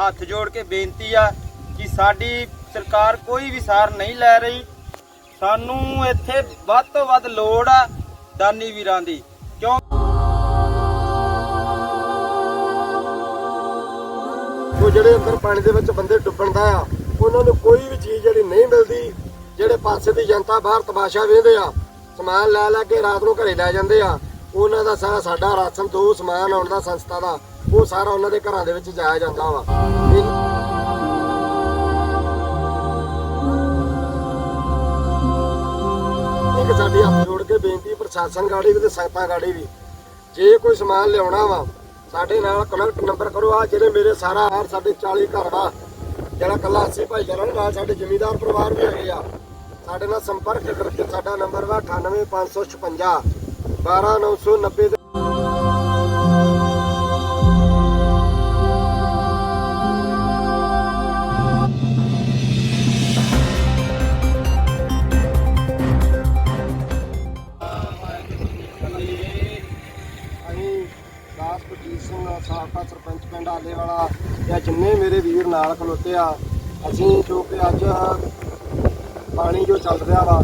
ਹੱਥ ਜੋੜ ਕੇ ਬੇਨਤੀ ਆ ਕਿ ਸਾਡੀ ਸਰਕਾਰ ਕੋਈ ਵੀ ਸਾਰ ਨਹੀਂ ਲੈ ਰਹੀ। ਸਾਨੂੰ ਇੱਥੇ ਵੱਧ ਤੋਂ ਵੱਧ ਲੋੜ ਆ ਦਾਨੀ ਵੀਰਾਂ ਦੀ। ਕਿਉਂ ਉਹ ਜਿਹੜੇ ਅੰਦਰ ਪਾਣੀ ਦੇ ਵਿੱਚ ਬੰਦੇ ਡੁੱਬਣ ਦਾ ਆ, ਉਹਨਾਂ ਨੂੰ ਕੋਈ ਵੀ ਚੀਜ਼ ਜਿਹੜੀ ਨਹੀਂ ਮਿਲਦੀ, ਜਿਹੜੇ ਪਾਸੇ ਦੀ ਜਨਤਾ ਬਾਹਰ ਤਮਾਸ਼ਾ ਵੇਖਦੇ ਆ, ਸਮਾਨ ਲੈ ਲੈ ਕੇ ਰਾਤ ਨੂੰ ਘਰੇ ਲੈ ਜਾਂਦੇ ਆ, ਉਹਨਾਂ ਦਾ ਸਾਰਾ ਸਾਡਾ ਰਾਸ਼ਨ ਤੋਂ ਸਮਾਨ ਆਉਣ ਦਾ ਸੰਸਥਾ ਦਾ। ਉਹ ਸਾਰਾ ਉਹਨਾਂ ਦੇ ਘਰਾਂ ਦੇ ਵਿੱਚ ਜਾਇਆ ਜਾਂਦਾ ਵਾ। ਇੱਕ ਸਾਡੀ ਹੱਥ ਜੋੜ ਕੇ ਬੇਨਤੀ ਪ੍ਰਸ਼ਾਸਨ ਗਾੜੀ ਵੀ ਤੇ ਸੰਗਤਾਂ ਗਾੜੀ ਵੀ। ਜੇ ਕੋਈ ਸਮਾਨ ਲਿਆਉਣਾ ਵਾ ਸਾਡੇ ਨਾਲ ਕਨੈਕਟ ਨੰਬਰ ਕਰੋ। ਆ ਜਿਹੜੇ ਮੇਰੇ ਸਾਰਾ ਹਾਰ ਸਾਡੇ 40 ਘਰ ਵਾ ਜਿਹੜਾ ਕੱਲਾ ਅਸੀਂ ਭਾਈਚਾਰਾ ਨੀ, ਨਾਲ ਸਾਡੇ ਜਿਮੀਦਾਰ ਪਰਿਵਾਰ ਵੀ ਹੈਗੇ ਆ ਸਾਡੇ ਨਾਲ ਸੰਪਰਕ ਕਰਕੇ ਸਾਡਾ ਨੰਬਰ ਵਾ 98556 12990 ਜਿੰਨੇ ਮੇਰੇ ਵੀਰ ਨਾਲ ਖਲੋਤੇ ਆ, ਅਸੀਂ ਜੋ ਕਿ ਅੱਜ ਪਾਣੀ ਜੋ ਚੱਲ ਰਿਹਾ ਵਾ,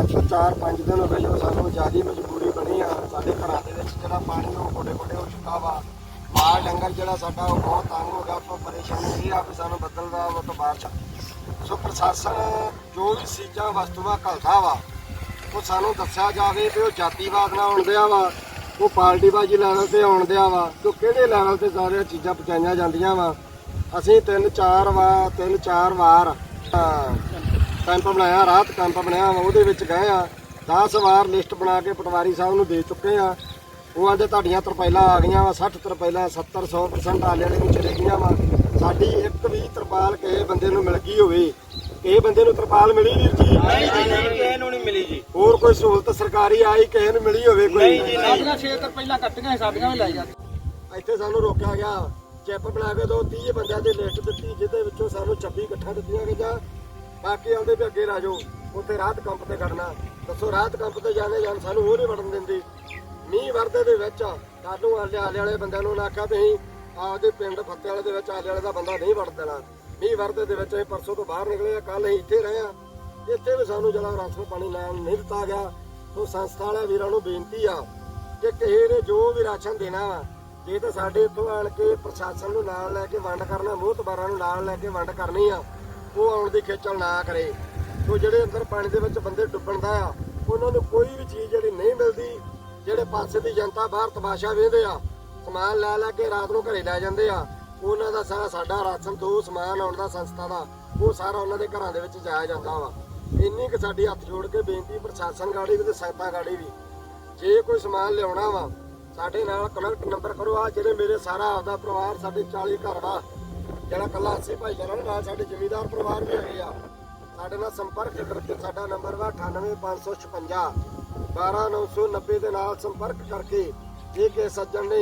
ਅੱਜ ਤੋਂ 4-5 ਦਿਨ ਹੋ ਗਏ ਜੋ ਸਾਨੂੰ ਜਿਆਦੀ ਮਜਬੂਰੀ ਬਣੀ ਆ, ਸਾਡੇ ਘਰਾਂ ਦੇ ਵਿੱਚ ਜਿਹੜਾ ਪਾਣੀ ਉਹ ਕੋਡੇ ਕੋਡੇ ਹੋ ਚੁੱਕਾ ਵਾ। ਮਾਲ ਡੰਗਰ ਜਿਹੜਾ ਸਾਡਾ ਉਹ ਬਹੁਤ ਤੰਗ ਹੋ ਗਿਆ ਤੋਂ ਪਰੇਸ਼ਾਨੀ ਇਹ ਆ ਵੀ ਸਾਨੂੰ ਬੱਦਲ ਦਾ ਉਹ ਤੋਂ ਬਾਰਿਸ਼ ਸੋ ਪ੍ਰਸ਼ਾਸਨ ਜੋ ਵੀ ਚੀਜ਼ਾਂ, ਵਸਤੂਆਂ, ਘਲਦਾ ਵਾ, ਉਹ ਸਾਨੂੰ ਦੱਸਿਆ ਜਾਵੇ ਵੀ ਉਹ ਜਾਤੀਵਾਦ ਨਾਲ ਆਉਣ ਦਿਆ ਵਾ, ਉਹ ਪਾਰਟੀਬਾਜ਼ੀ ਲੈਵਲ ਤੇ ਆਉਣ ਦਿਆ ਵਾ ਕਿ ਉਹ ਕਿਹੜੇ ਲੈਵਲ ਤੇ ਸਾਰੀਆਂ ਚੀਜ਼ਾਂ ਪਹੁੰਚਾਈਆਂ ਜਾਂਦੀਆਂ ਵਾ। ਅਸੀਂ ਤਿੰਨ ਚਾਰ ਵਾਰ ਤਿੰਨ ਚਾਰ ਵਾਰ ਕੈਂਪ ਬਣਾਇਆ ਰਾਤ ਕੈਂਪ ਬਣਾਇਆ ਵਾ ਉਹਦੇ ਵਿੱਚ ਗਏ ਆ। 10 ਵਾਰ ਲਿਸਟ ਬਣਾ ਕੇ ਪਟਵਾਰੀ ਸਾਹਿਬ ਨੂੰ ਦੇ ਚੁੱਕੇ ਆ। ਉਹ ਆਂਦੇ ਤੁਹਾਡੀਆਂ ਤਰਪਾਈਲਾਂ ਆ ਗਈਆਂ ਵਾ 60 ਤਰਪਾਈਲਾਂ 70 100% ਆਲੇ ਨੂੰ ਚਲੇ ਗਈਆਂ ਵਾ। ਸਾਡੀ ਇੱਕ ਵੀ ਤਰਪਾਲ ਕਿਸੇ ਬੰਦੇ ਨੂੰ ਮਿਲ ਗਈ ਹੋਵੇ ਕਿਸੇ ਬੰਦੇ ਨੂੰ ਤਰਪਾਲ ਮਿਲੀ ਵੀਰ ਜੀ। ਨਹੀਂ ਜੀ ਨਹੀਂ ਕਿਸੇ ਨੂੰ ਨਹੀਂ ਮਿਲੀ ਜੀ। ਹੋਰ ਕੋਈ ਸਹੂਲਤ ਸਰਕਾਰੀ ਆਈ ਕਿਸੇ ਨੂੰ ਮਿਲੀ ਹੋਵੇ ਕੋਈ? ਨਹੀਂ ਜੀ ਨਹੀਂ। ਸਾਡੀਆਂ 6 ਪਹਿਲਾਂ ਕੱਟੀਆਂ ਸਾਡੀਆਂ ਵੀ ਲੈ ਇੱਥੇ ਸਾਨੂੰ ਰੋਕਿਆ ਗਿਆ। ਚਿੱਪ ਬਣਾ ਕੇ ਦੋ 30 ਬੰਦਿਆਂ ਦੀ ਲਿਸਟ ਦਿੱਤੀ, ਜਿਹਦੇ ਵਿੱਚੋਂ ਸਾਨੂੰ 26 ਇਕੱਠਾ ਦਿੱਤੀਆਂ ਗਈਆਂ। ਬਾਕੀ ਆਉਂਦੇ ਵੀ ਅੱਗੇ ਰਾਜੋ ਉੱਥੇ ਰਾਤ ਕੰਪ ਤੇ ਖੜਨਾ। ਦੱਸੋ, ਰਾਤ ਕੰਪ ਤੇ ਜਾਂਦੇ ਜਾਣ ਸਾਨੂੰ ਉਹ ਨਹੀਂ ਵੜਨ ਦਿੰਦੀ। ਮੀਂਹ ਵਰਦੇ ਦੇ ਵਿੱਚ ਸਾਨੂੰ ਆਲੇ ਆਲੇ ਵਾਲੇ ਬੰਦਿਆਂ ਨੂੰ ਆਖਿਆ ਵੀ ਅਸੀਂ ਆਪਦੇ ਪਿੰਡ ਫੱਤੇ ਵਾਲੇ ਦੇ ਵਿੱਚ, ਆਲੇ ਵਾਲੇ ਦਾ ਬੰਦਾ ਨਹੀਂ ਵੜ ਦੇਣਾ। ਮੀਂਹ ਵਰਦੇ ਦੇ ਵਿੱਚ ਅਸੀਂ ਪਰਸੋਂ ਤੋਂ ਬਾਹਰ ਨਿਕਲੇ ਆ ਕੱਲ ਅਸੀਂ ਇੱਥੇ ਰਹੇ ਆ। ਇੱਥੇ ਵੀ ਸਾਨੂੰ ਜਿਹੜਾ ਰਾਸ਼ਨ ਪਾਣੀ ਲੈਣ ਨਹੀਂ ਦਿੱਤਾ ਗਿਆ। ਸੋ ਸੰਸਥਾ ਵਾਲੇ ਵੀਰਾਂ ਨੂੰ ਬੇਨਤੀ ਆ ਕਿ ਕਿਸੇ ਨੇ ਜੋ ਵੀ ਰਾਸ਼ਨ ਦੇਣਾ ਵਾ ਜੇ ਤਾਂ ਸਾਡੇ ਇੱਥੋਂ ਆਣ ਕੇ ਪ੍ਰਸ਼ਾਸਨ ਨੂੰ ਨਾਲ ਲੈ ਕੇ ਵੰਡ ਕਰਨਾ ਮੋਹਤਬਾਰਾਂ ਨੂੰ ਨਾਲ ਲੈ ਕੇ ਵੰਡ ਕਰਨੀ ਆ, ਉਹ ਆਉਣ ਦੀ ਖੇਚਲ ਨਾ ਕਰੇ। ਸੋ ਜਿਹੜੇ ਅੰਦਰ ਪਾਣੀ ਦੇ ਵਿੱਚ ਬੰਦੇ ਡੁੱਬਣ ਦਾ ਆ, ਉਹਨਾਂ ਨੂੰ ਕੋਈ ਵੀ ਚੀਜ਼ ਜਿਹੜੀ ਨਹੀਂ ਮਿਲਦੀ, ਜਿਹੜੇ ਪਾਸੇ ਦੀ ਜਨਤਾ ਬਾਹਰ ਤਮਾਸ਼ਾ ਵੇਖਦੇ ਆ, ਸਮਾਨ ਲੈ ਲੈ ਕੇ ਰਾਤ ਨੂੰ ਘਰੇ ਲੈ ਜਾਂਦੇ ਆ, ਉਹਨਾਂ ਦਾ ਸਾਰਾ ਸਾਡਾ ਰਾਸ਼ਨ ਤੋਂ ਸਮਾਨ ਆਉਣ ਦਾ ਸੰਸਥਾ ਦਾ, ਉਹ ਸਾਰਾ ਉਹਨਾਂ ਦੇ ਘਰਾਂ ਦੇ ਵਿੱਚ ਜਾਇਆ ਜਾਂਦਾ ਵਾ। ਇੰਨੀ ਕਿ ਸਾਡੀ ਹੱਥ ਜੋੜ ਕੇ ਬੇਨਤੀ ਪ੍ਰਸ਼ਾਸਨ ਗਾੜੀ ਵੀ ਤੇ ਸਹਾਇਤਾ ਗਾੜੀ ਵੀ। ਜੇ ਕੋਈ ਸਮਾਨ ਲਿਆਉਣਾ ਵਾ ਸਾਡੇ ਨਾਲ ਕਨੈਕਟ ਨੰਬਰ ਕਰੋ। ਆ ਜਿਹੜੇ ਮੇਰੇ ਸਾਰਾ ਆਪਦਾ ਪਰਿਵਾਰ ਸਾਡੇ 40 ਘਰ ਵਾ ਜਿਹੜਾ ਕੱਲਾ ਅਸੀਂ ਭਾਈਚਾਰਾ ਨੀ, ਨਾਲ ਸਾਡੇ ਜ਼ਿਮੀਂਦਾਰ ਪਰਿਵਾਰ ਵੀ ਹੈਗੇ ਆ। ਸਾਡੇ ਨਾਲ ਸੰਪਰਕ ਕਰਕੇ ਸਾਡਾ ਨੰਬਰ ਵਾ 98556 12990 ਦੇ ਨਾਲ ਸੰਪਰਕ ਕਰਕੇ ਜੇ ਕਿਸੇ ਸੱਜਣ ਨੇ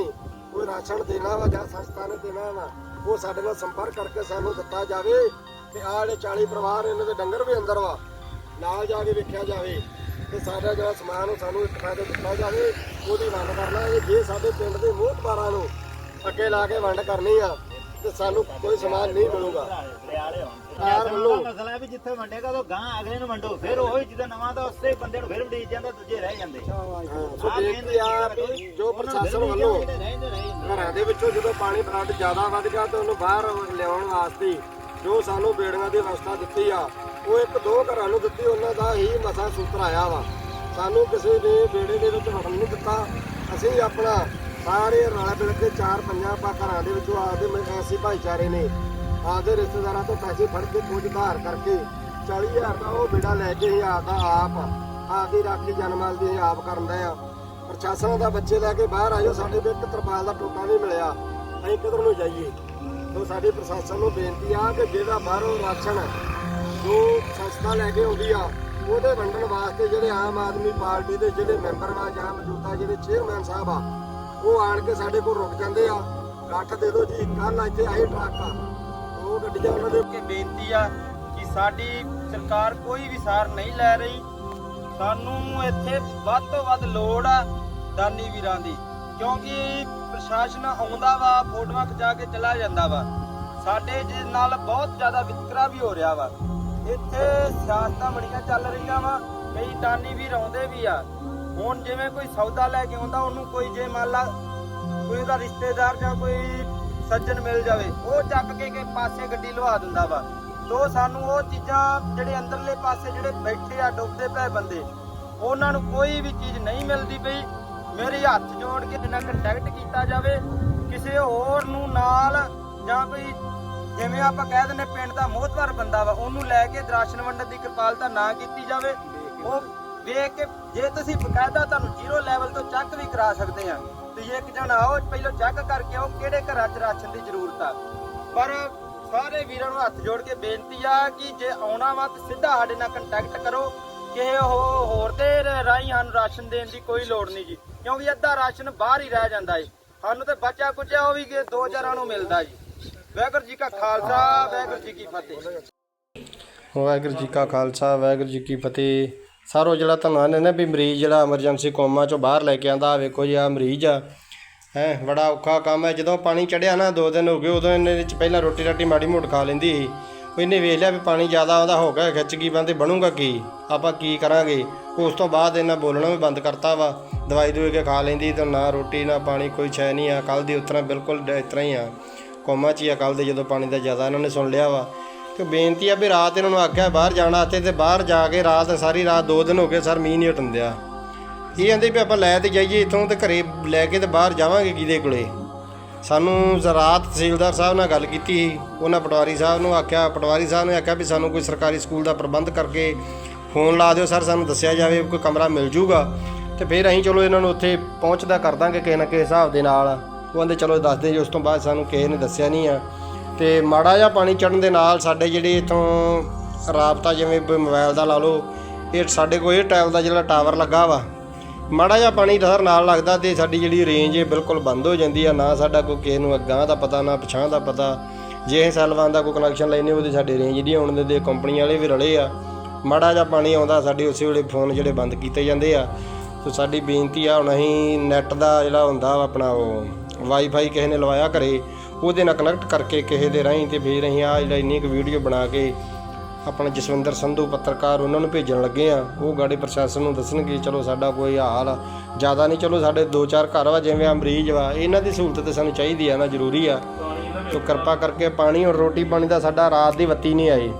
ਕੋਈ ਰਾਸ਼ਨ ਦੇਣਾ ਵਾ ਜਾਂ ਸੰਸਥਾ ਨੇ ਦੇਣਾ ਵਾ ਉਹ ਸਾਡੇ ਨਾਲ ਸੰਪਰਕ ਕਰਕੇ ਸਾਨੂੰ ਦਿੱਤਾ ਜਾਵੇ ਤੇ ਆਹ ਜਿਹੜੇ 40 ਪਰਿਵਾਰ ਇਹਨਾਂ ਦੇ ਡੰਗਰ ਵੀ ਅੰਦਰ ਵਾ ਨਾਲ ਜਾ ਕੇ ਵੇਖਿਆ ਜਾਵੇ। ਤੇ ਸਾਡਾ ਜਿਹੜਾ ਸਮਾਨ ਉਹ ਸਾਨੂੰ ਇੱਕ ਤੇ ਦਿੱਤਾ ਜਾਵੇ ਉਹਦੀ ਵੰਡ ਕਰਨਾ ਹੈ। ਜੇ ਸਾਡੇ ਪਿੰਡ ਦੇ ਮੋਹਤਬਾਰਾਂ ਨੂੰ ਅੱਗੇ ਲਾ ਕੇ ਵੰਡ ਕਰਨੀ ਆ ਤੇ ਸਾਨੂੰ ਕੋਈ ਸਮਾਨ ਨਹੀਂ ਮਿਲੂਗਾ। ਸਰਕਾਰ ਵੱਲੋਂ ਮਸਲਾ ਹੈ ਵੀ ਜਿੱਥੇ ਵੰਡੇਗਾ ਤਾਂ ਗਾਂ ਅਗਲੇ ਨੂੰ ਵੰਡੋ। ਫਿਰ ਉਹ ਜਿਹਦਾ ਨਵਾਂ ਤਾਂ ਉਸੇ ਬੰਦੇ ਨੂੰ ਫਿਰ ਵੰਡੀ ਜਾਂਦਾ ਦੂਜੇ ਰਹਿ ਜਾਂਦੇ। ਸੋ ਬੇਨਤੀ ਆ ਵੀ ਜੋ ਪ੍ਰਸ਼ਾਸਨ ਵੱਲੋਂ ਘਰਾਂ ਦੇ ਵਿੱਚੋਂ ਜਦੋਂ ਪਾਣੀ ਫਲੱਡ ਜ਼ਿਆਦਾ ਵੱਧ ਗਿਆ ਤਾਂ ਉਹਨੂੰ ਬਾਹਰ ਲਿਆਉਣ ਵਾਸਤੇ ਜੋ ਸਾਨੂੰ ਬੇੜੀਆਂ ਦੀ ਵਿਵਸਥਾ ਦਿੱਤੀ ਆ, ਉਹ ਇੱਕ ਦੋ ਘਰਾਂ ਨੂੰ ਦਿੱਤੀ, ਉਹਨਾਂ ਦਾ ਹੀ ਮਸਾ ਸੂਤਰ ਆਇਆ ਵਾ। ਸਾਨੂੰ ਕਿਸੇ ਨੇ ਬੇੜੇ ਦੇ ਵਿੱਚ ਵੜਨ ਨਹੀਂ ਦਿੱਤਾ। ਅਸੀਂ ਆਪਣਾ ਸਾਰੇ ਰਲ ਮਿਲ ਕੇ ਚਾਰ ਪੰਜਾਂ ਪਾ ਘਰਾਂ ਦੇ ਵਿੱਚੋਂ ਆਪਦੇ ਐਸੀ ਭਾਈਚਾਰੇ ਨੇ, ਆਪਦੇ ਰਿਸ਼ਤੇਦਾਰਾਂ ਤੋਂ ਪੈਸੇ ਫੜ ਕੇ ਕੁਝ ਧਾਰ ਕਰਕੇ 40000 ਦਾ ਉਹ ਬੇੜਾ ਲੈ ਕੇ ਹੀ ਆਪਦਾ ਆਪ, ਆਪਦੀ ਰਾਖੀ ਜਨਮਲ ਦੀ ਅਸੀਂ ਆਪ ਕਰਦਾ ਆ। ਪ੍ਰਸ਼ਾਸਨ ਦਾ ਬੱਚੇ ਲੈ ਕੇ ਬਾਹਰ ਆਇਓ, ਸਾਡੇ ਕੋਲ ਇੱਕ ਤਰਪਾਲ ਦਾ ਟੋਕਾ ਨਹੀਂ ਮਿਲਿਆ। ਅਸੀਂ ਕਿਧਰ ਨੂੰ ਜਾਈਏ? ਸੋ ਸਾਡੀ ਪ੍ਰਸ਼ਾਸਨ ਨੂੰ ਬੇਨਤੀ ਆ ਕਿ ਜਿਹੜਾ ਬਾਹਰੋਂ ਰਾਸ਼ਨ ਜੋ ਸੰਸਥਾ ਲੈ ਕੇ ਆਉਂਦੀ ਆ, ਉਹਦੇ ਵੰਡਣ ਵਾਸਤੇ ਜਿਹੜੇ ਆਮ ਆਦਮੀ ਪਾਰਟੀ ਦੇ ਜਿਹੜੇ ਮੈਂਬਰ ਵਾ ਜਾਂ ਮੌਜੂਦਾ ਜਿਹੜੇ ਚੇਅਰਮੈਨ ਸਾਹਿਬ ਆ, ਉਹ ਆਣ ਕੇ ਸਾਡੇ ਕੋਲ ਰੁਕ ਜਾਂਦੇ ਆ। ਗੱਠ ਦੇ ਦਿਓ ਜੀ ਕੱਲ ਇੱਥੇ ਆਏ ਟਰੱਕ ਆ। ਉਹ ਗੱਡੀਆਂ ਉਹਨਾਂ ਦੇ ਕਿ ਬੇਨਤੀ ਆ ਕਿ ਸਾਡੀ ਸਰਕਾਰ ਕੋਈ ਵੀ ਸਾਰ ਨਹੀਂ ਲੈ ਰਹੀ। ਸਾਨੂੰ ਇੱਥੇ ਵੱਧ ਤੋਂ ਵੱਧ ਲੋੜ ਆ ਦਾਨੀ ਵੀਰਾਂ ਦੀ। ਕਿਉਂਕਿ ਪ੍ਰਸ਼ਾਸਨ ਆਉਂਦਾ ਵਾ, ਫੋਟੋਆਂ ਖਿਚਾ ਕੇ ਚਲਾ ਜਾਂਦਾ ਵਾ। ਸਾਡੇ ਦੇ ਨਾਲ ਬਹੁਤ ਜ਼ਿਆਦਾ ਵਿਤਕਰਾ ਵੀ ਹੋ ਰਿਹਾ ਵਾ। ਇੱਥੇ ਸਿਆਸਤਾਂ ਬੜੀਆਂ ਚੱਲ ਰਹੀਆਂ ਵਾ, ਕਈ ਦਾਨੀ ਵੀ ਰੌਂਦੇ ਵੀ ਆ। ਹੁਣ ਜਿਵੇਂ ਕੋਈ ਸੌਦਾ ਲੈ ਕੇ ਆਉਂਦਾ, ਉਹਨੂੰ ਕੋਈ ਜੇ ਮੰਨ ਲਾ ਕੋਈ ਉਹਦਾ ਰਿਸ਼ਤੇਦਾਰ ਜਾਂ ਕੋਈ ਸੱਜਣ ਮਿਲ ਜਾਵੇ, ਉਹ ਚੱਕ ਕੇ ਕੇ ਪਾਸੇ ਗੱਡੀ ਲਵਾ ਦਿੰਦਾ ਵਾ। ਤੋ ਸਾਨੂੰ ਉਹ ਚੀਜ਼ਾਂ ਜਿਹੜੇ ਅੰਦਰਲੇ ਪਾਸੇ ਜਿਹੜੇ ਬੈਠੇ ਆ, ਡੁੱਬਦੇ ਪਏ ਬੰਦੇ, ਉਹਨਾਂ ਨੂੰ ਕੋਈ ਵੀ ਚੀਜ਼ ਨਹੀਂ ਮਿਲਦੀ ਪਈ। ਮੇਰੇ ਹੱਥ ਜੋੜ ਕੇ ਇਹਨਾਂ ਕੰਟੈਕਟ ਕੀਤਾ ਜਾਵੇ, ਕਿਸੇ ਹੋਰ ਨੂੰ ਨਾਲ, ਜਾਂ ਕੋਈ ਜਿਵੇਂ ਆਪਾਂ ਕਹਿ ਦਿੰਦੇ ਪਿੰਡ ਦਾ ਮੋਹਤਵਰ ਬੰਦਾ ਵਾ, ਉਹਨੂੰ ਲੈ ਕੇ ਰਾਸ਼ਨ ਵੰਡਣ ਦੀ ਕਿਰਪਾਲਤਾ ਨਾ ਕੀਤੀ ਜਾਵੇ, ਉਹ ਵੇਖ ਕੇ ਜੇ ਤੁਸੀਂ ਬਕਾਇਦਾ ਤੁਹਾਨੂੰ ਜ਼ੀਰੋ ਲੈਵਲ ਤੋਂ ਚੈੱਕ ਵੀ ਕਰਾ ਸਕਦੇ ਆ ਤੁਸੀਂ ਇੱਕ ਜਣ ਆਓ, ਪਹਿਲਾਂ ਚੈੱਕ ਕਰਕੇ ਆਓ ਕਿਹੜੇ ਘਰਾਂ 'ਚ ਰਾਸ਼ਨ ਦੀ ਜ਼ਰੂਰਤ ਆ। ਪਰ ਸਾਰੇ ਵੀਰਾਂ ਨੂੰ ਹੱਥ ਜੋੜ ਕੇ ਬੇਨਤੀ ਆ ਕਿ ਜੇ ਆਉਣਾ ਵਾ ਤਾਂ ਸਿੱਧਾ ਸਾਡੇ ਨਾਲ ਕੰਟੈਕਟ ਕਰੋ, ਕਿਸੇ ਉਹ ਹੋਰ ਦੇ ਰਾਹੀਂ ਸਾਨੂੰ ਰਾਸ਼ਨ ਦੇਣ ਦੀ ਕੋਈ ਲੋੜ ਨਹੀਂ ਜੀ। ਕਿਉਂਕਿ ਅੱਧਾ ਰਾਸ਼ਨ ਬਾਹਰ ਹੀ ਰਹਿ ਜਾਂਦਾ ਏ। ਸਾਨੂੰ ਤੇ ਬਚਾ ਕੁਚਿਆ ਉਹ ਵੀ ਕਿ ਦੋ ਚਾਰਾਂ ਨੂੰ ਮਿਲਦਾ ਜੀ। ਵਾਹਿਗੁਰੂ ਜੀ ਕਾ ਖਾਲਸਾ, ਵਾਹਿਗੁਰੂ ਜੀ ਕੀ ਫਤਿਹ। ਵਾਹਿਗੁਰੂ ਜੀ ਕਾ ਖਾਲਸਾ, ਵਾਹਿਗੁਰੂ ਜੀ ਕੀ ਫਤਿਹ। ਸਾਰੋ ਜਿਹੜਾ ਤੁਹਾਨੂੰ ਆਨੇ ਵੀ ਮਰੀਜ਼ ਜਿਹੜਾ ਐਮਰਜੈਂਸੀ ਕੋਮਾ ਚੋਂ ਬਾਹਰ ਲੈ ਕੇ ਆਂਦਾ, ਆਹ ਵੇਖੋ ਜੀ ਆ ਮਰੀਜ਼ ਆ। ਹੈ, ਬੜਾ ਔਖਾ ਕੰਮ ਹੈ। ਜਦੋਂ ਪਾਣੀ ਚੜਿਆ ਨਾ, ਦੋ ਦਿਨ ਹੋ ਗਏ, ਉਦੋਂ ਇਹਨੇ ਵਿੱਚ ਪਹਿਲਾਂ ਰੋਟੀ ਰਾਟੀ ਮਾੜੀ ਮੋਟ ਖਾ ਲੈਂਦੀ ਸੀ। ਇਹਨੇ ਵੇਖ ਲਿਆ ਵੀ ਪਾਣੀ ਜ਼ਿਆਦਾ ਆਉਂਦਾ ਹੋ ਗਿਆ, ਖਿੱਚ ਕੀ ਬੰਦੇ, ਬਣੂਗਾ ਕੀ? ਆਪਾਂ ਕੀ ਕਰਾਂਗੇ? ਉਸ ਤੋਂ ਬਾਅਦ ਇਹਨਾਂ ਬੋਲਣਾ ਵੀ ਬੰਦ ਕਰਤਾ ਵਾ। ਦਵਾਈ ਦੂਈ ਕੇ ਖਾ ਲੈਂਦੀ, ਤਾਂ ਨਾ ਰੋਟੀ, ਨਾ ਪਾਣੀ, ਕੋਈ ਛੈ ਨਹੀਂ ਆ। ਕੱਲ ਦੀ ਉਤਰਾ ਬਿਲਕੁਲ ਡ- ਇਸ ਤਰ੍ਹਾਂ ਹੀ ਆ। ਕੋਮਾ ਚ ਹੀ ਆ ਕੱਲ ਦੇ ਜਦੋਂ ਪਾਣੀ ਦਾ ਜ਼ਿਆਦਾ ਇਹਨਾਂ ਨੇ ਸੁਣ ਲਿਆ ਵਾ। ਤੇ ਬੇਨਤੀ ਆ ਵੀ ਰਾਤ ਇਹਨਾਂ ਨੂੰ ਆਖਿਆ, ਬਾਹਰ ਜਾਣਾ ਇੱਥੇ ਤੇ ਬਾਹਰ ਜਾ ਕੇ ਰਾਤ, ਸਾਰੀ ਰਾਤ ਦੋ ਦਿਨ ਹੋ ਗਏ ਸਰ ਮੀਂਹ ਨਹੀਂ ਹਟਣ ਦਿਆ। ਇਹ ਕਹਿੰਦੇ ਵੀ ਆਪਾਂ ਲੈ ਤੇ ਜਾਈਏ ਇੱਥੋਂ ਤੇ ਘਰੇ ਲੈ ਕੇ ਤੇ ਬਾਹਰ ਜਾਵਾਂਗੇ ਕਿਹਦੇ ਕੋਲੇ? ਸਾਨੂੰ ਜ਼ਰਾਤ ਤਹਿਸੀਲਦਾਰ ਸਾਹਿਬ ਨਾਲ ਗੱਲ ਕੀਤੀ ਸੀ। ਉਹਨਾਂ ਪਟਵਾਰੀ ਸਾਹਿਬ ਨੂੰ ਆਖਿਆ, ਪਟਵਾਰੀ ਸਾਹਿਬ ਨੇ ਆਖਿਆ ਵੀ ਸਾਨੂੰ ਕੋਈ ਸਰਕਾਰੀ ਸਕੂਲ ਦਾ ਪ੍ਰਬੰਧ ਕਰਕੇ ਫੋਨ ਲਾ ਦਿਓ ਸਰ, ਸਾਨੂੰ ਦੱਸਿਆ ਜਾਵੇ ਕੋਈ ਕਮਰਾ ਮਿਲ ਜੂਗਾ। ਤੇ ਫਿਰ ਅਸੀਂ ਚਲੋ ਇਹਨਾਂ ਨੂੰ ਉੱਥੇ ਪਹੁੰਚਦਾ ਕਰ ਦਾਂਗੇ ਕਿਸੇ ਨਾ ਕਿਸੇ ਹਿਸਾਬ ਦੇ ਨਾਲ। ਉਹ ਕਹਿੰਦੇ, ਚਲੋ ਦੱਸ ਦੇ ਉਸ ਤੋਂ ਬਾਅਦ ਸਾਨੂੰ ਕਿਸੇ ਨੇ ਦੱਸਿਆ ਨਹੀਂ ਆ। ਤੇ ਮਾੜਾ ਜਿਹਾ ਪਾਣੀ ਚੜਨ ਦੇ ਨਾਲ ਸਾਡੇ ਜਿਹੜੇ ਇਥੋਂ ਰਾਬਤਾ ਜਿਵੇਂ ਵੀ ਮੋਬਾਈਲ ਦਾ ਲਾ ਲਓ, ਇਹ ਸਾਡੇ ਕੋਲ ਇਹ ਟਾਵਰ ਦਾ ਜਿਹੜਾ ਟਾਵਰ ਲੱਗਾ ਵਾ ਮਾੜਾ ਜਿਹਾ ਪਾਣੀ ਧਰ ਨਾਲ ਲੱਗਦਾ ਤੇ ਸਾਡੀ ਜਿਹੜੀ ਰੇਂਜ ਹੈ ਬਿਲਕੁਲ ਬੰਦ ਹੋ ਜਾਂਦੀ ਆ, ਨਾ ਸਾਡਾ ਕੋਈ ਕਿਸੇ ਨੂੰ ਅੱਗਾਂ ਦਾ ਪਤਾ, ਨਾ ਪਛਾਂ ਦਾ ਪਤਾ। ਜੇ ਅਸੀਂ ਸੈਲਵਾਨ ਦਾ ਕੋਈ ਕਨੈਕਸ਼ਨ ਲੈਨੇ ਉਹਦੇ ਸਾਡੇ ਰੇਂਜ ਨਹੀਂ ਆਉਣ ਦਿੰਦੇ ਕੰਪਨੀ ਵਾਲੇ ਵੀ ਰਲੇ ਆ। ਮਾੜਾ ਜਿਹਾ ਪਾਣੀ ਆਉਂਦਾ, ਸਾਡੇ ਉਸੇ ਵੇਲੇ ਫੋਨ ਜਿਹੜੇ ਬੰਦ ਕੀਤੇ ਜਾਂਦੇ ਆ। ਸੋ ਸਾਡੀ ਬੇਨਤੀ ਆ, ਹੁਣ ਅਸੀਂ ਨੈਟ ਦਾ ਜਿਹੜਾ ਹੁੰਦਾ ਵਾ ਆਪਣਾ ਉਹ ਵਾਈਫਾਈ ਕਿਸੇ ਨੇ ਲਵਾਇਆ ਘਰੇ, ਉਹਦੇ ਨਾਲ ਕਨੈਕਟ ਕਰਕੇ ਕਿਸੇ ਦੇ ਰਾਹੀਂ ਤੇ ਫਿਰ ਅਸੀਂ ਆ ਜਿਹੜਾ ਇੰਨੀ ਕੁ ਵੀਡੀਓ ਬਣਾ ਕੇ ਆਪਣਾ ਜਸਵਿੰਦਰ ਸੰਧੂ ਪੱਤਰਕਾਰ ਉਹਨਾਂ ਨੂੰ ਭੇਜਣ ਲੱਗੇ ਆ। ਉਹ ਗਾੜੀ ਪ੍ਰਸ਼ਾਸਨ ਨੂੰ ਦੱਸਣਗੇ ਚਲੋ ਸਾਡਾ ਕੋਈ ਹਾਲ ਆ। ਜ਼ਿਆਦਾ ਨਹੀਂ ਚਲੋ ਸਾਡੇ ਦੋ ਚਾਰ ਘਰ ਵਾ ਜਿਵੇਂ ਆ ਮਰੀਜ਼ ਵਾ ਇਹਨਾਂ ਦੀ ਸਹੂਲਤ ਤੇ ਸਾਨੂੰ ਚਾਹੀਦੀ ਆ ਨਾ ਜ਼ਰੂਰੀ ਆ। ਤੋ ਕਿਰਪਾ ਕਰਕੇ ਪਾਣੀ ਔਰ ਰੋਟੀ ਪਾਣੀ ਦਾ ਸਾਡਾ ਰਾਤ ਦੀ ਬੱਤੀ ਨਹੀਂ ਆਈ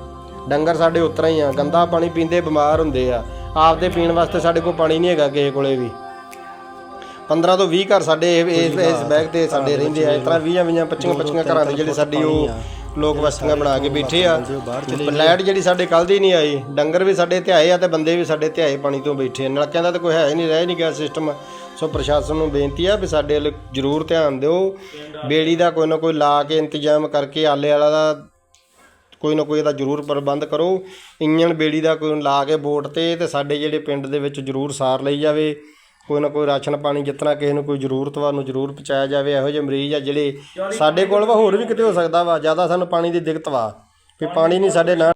ਡੰਗਰ ਸਾਡੇ ਉਤਰਾ ਹੀ ਆ ਗੰਦਾ ਪਾਣੀ ਪੀਂਦੇ ਬਿਮਾਰ ਹੁੰਦੇ ਆ। ਆਪਦੇ ਪੀਣ ਵਾਸਤੇ ਸਾਡੇ ਕੋਲ ਪਾਣੀ ਨਹੀਂ ਹੈਗਾ ਕਿਸੇ ਕੋਲੇ ਵੀ। 15 ਤੋਂ 20 ਘਰ ਸਾਡੇ ਇਸ ਇਸ ਬੈਗ ਤੇ ਸਾਡੇ ਰਹਿੰਦੇ ਆ। ਇਸ ਤਰ੍ਹਾਂ 20 20 25 25 ਘਰਾਂ ਦੇ ਜਿਹੜੇ ਸਾਡੀ ਉਹ ਲੋਕ ਵਸਤੀਆਂ ਬਣਾ ਕੇ ਬੈਠੇ ਆ। ਲਾਈਟ ਜਿਹੜੀ ਸਾਡੇ ਕੱਲ ਦੀ ਨਹੀਂ ਆਈ, ਡੰਗਰ ਵੀ ਸਾਡੇ ਧਿਆਏ ਆ ਤੇ ਬੰਦੇ ਵੀ ਸਾਡੇ ਧਿਆਏ ਪਾਣੀ ਤੋਂ ਬੈਠੇ ਆ। ਨਲਕਿਆਂ ਦਾ ਤਾਂ ਕੋਈ ਹੈ ਹੀ ਨਹੀਂ, ਰਹਿ ਨਹੀਂ ਗਿਆ ਸਿਸਟਮ ਸੋ ਪ੍ਰਸ਼ਾਸਨ ਨੂੰ ਬੇਨਤੀ ਆ ਵੀ ਸਾਡੇ ਵੱਲ ਜ਼ਰੂਰ ਧਿਆਨ ਦਿਓ। ਬੇੜੀ ਦਾ ਕੋਈ ਨਾ ਕੋਈ ਲਾ ਕੇ ਇੰਤਜ਼ਾਮ ਕਰਕੇ ਆਲੇ ਵਾਲਾ ਦਾ ਕੋਈ ਨਾ ਕੋਈ ਇਹਦਾ ਜ਼ਰੂਰ ਪ੍ਰਬੰਧ ਕਰੋ। ਇੰਜਣ ਬੇੜੀ ਦਾ ਕੋਈ ਲਾ ਕੇ ਬੋਟ ਤੇ ਤੇ ਸਾਡੇ ਜਿਹੜੇ ਪਿੰਡ ਦੇ ਵਿੱਚ ਜ਼ਰੂਰ ਸਾਰ ਲਈ ਜਾਵੇ। ਕੋਈ ਨਾ ਕੋਈ ਰਾਸ਼ਨ ਪਾਣੀ ਜਿਤਨਾ ਕਿਸੇ ਨੂੰ ਕੋਈ ਜ਼ਰੂਰਤ ਵਾ ਨੂੰ ਜ਼ਰੂਰ ਪਹੁੰਚਾਇਆ ਜਾਵੇ। ਇਹੋ ਜਿਹੇ ਮਰੀਜ਼ ਆ ਜਿਹੜੇ ਸਾਡੇ ਕੋਲ ਵਾ, ਹੋਰ ਵੀ ਕਿਤੇ ਹੋ ਸਕਦਾ ਵਾ, ਜ਼ਿਆਦਾ ਸਾਨੂੰ ਪਾਣੀ ਦੀ ਦਿੱਕਤ ਵਾ। ਵੀ ਪਾਣੀ ਨਹੀਂ ਸਾਡੇ ਨਾਲ